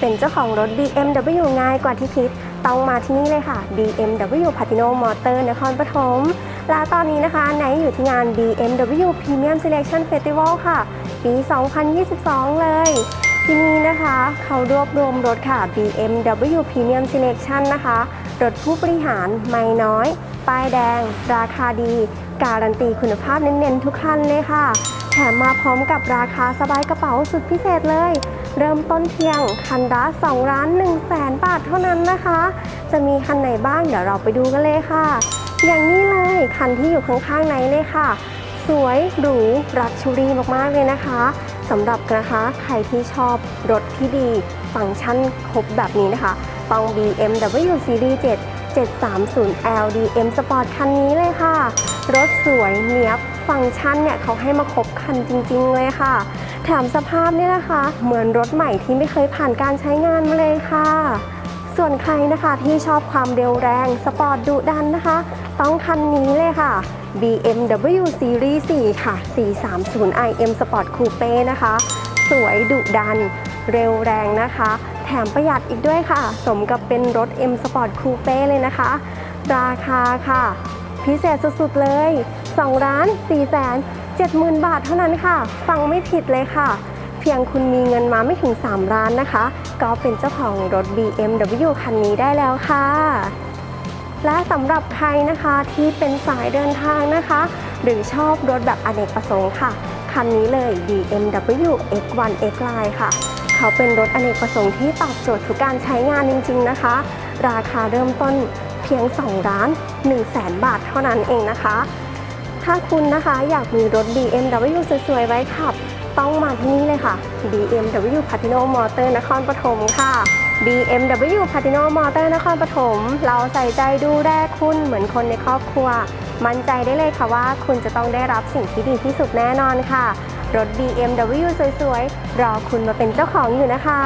เป็นเจ้าของรถ BMW ง่ายกว่าที่คิด ต้องมาที่นี่เลยค่ะ BMW Patino Motor นครปฐมและตอนนี้นะคะไหนอยู่ที่งาน BMW Premium Selection Festival ค่ะ ปี 2022 เลย ที่นี่นะคะเขารวบรวมรถค่ะ BMW Premium Selection นะคะ รถผู้บริหารไม่น้อย ป้ายแดง ราคาดี การันตีคุณภาพเน้นๆทุกคันเลยค่ะ แถมมาพร้อมกับราคาสบายกระเป๋าสุดพิเศษเลย เริ่มต้นเพียงคันละ2ล้าน1แสนบาทเท่านั้นนะคะ จะมีคันไหนบ้างเดี๋ยวเราไปดูกันเลยค่ะ อย่างนี้เลยคันที่อยู่ข้างๆไหนเลยค่ะ สวยหรูรักชูรีมากๆเลยนะคะสำหรับนะคะใครที่ชอบรถที่ดี ฟังก์ชันครบแบบนี้นะคะต้อง BMW Series 7 730 LDM Sport คันนี้เลยค่ะ รถสวยเนียบฟังก์ชันเนี่ยเขาให้มาครบคันจริง ๆ เลยค่ะ แถมสภาพเนี่ยนะคะ เหมือนรถใหม่ที่ไม่เคยผ่านการใช้งานมาเลยค่ะ ส่วนใครนะคะที่ชอบความเร็วแรง สปอร์ตดุดันนะคะ ต้องคันนี้เลยค่ะ BMW Series 4 ค่ะ 430 IM Sport Coupe นะคะ สวยดุดัน เร็วแรงนะคะ ถมประหยัดอีกด้วยค่ะ สมกับเป็นรถ M Sport Coupe เลยนะคะ ราคาค่ะ พิเศษสุดๆเลย2ล้าน4แสน70,000 บาทเท่านั้นค่ะ ฟังไม่ผิดเลยค่ะ เพียงคุณมีเงินมาไม่ถึง 3 ล้านนะคะ ก็เป็นเจ้าของรถ BMW คันนี้ได้แล้วค่ะ และสำหรับใครนะคะที่เป็นสายเดินทางนะคะ หรือชอบรถแบบอเนกประสงค์ค่ะ คันนี้เลย BMW X1 X Line ค่ะ เขาเป็นรถอเนกประสงค์ที่ตอบโจทย์ทุกการใช้งานจริง ๆนะคะ ราคาเริ่มต้นเพียง2ล้าน1แสนบาทเท่านั้นเองนะคะ ถ้าคุณนะคะอยากมีรถ BMW สวยๆไว้ขับ ต้องมาที่นี่เลยค่ะ BMW Patino Motor นครปฐมค่ะ BMW Patino Motor นครปฐมเราใส่ใจดูแลคุณเหมือนคนในครอบครัว มั่นใจได้เลยค่ะว่าคุณจะต้องได้รับสิ่งที่ดีที่สุดแน่นอนค่ะ รถ BMW สวยๆ รอคุณมาเป็นเจ้าของอยู่นะคะ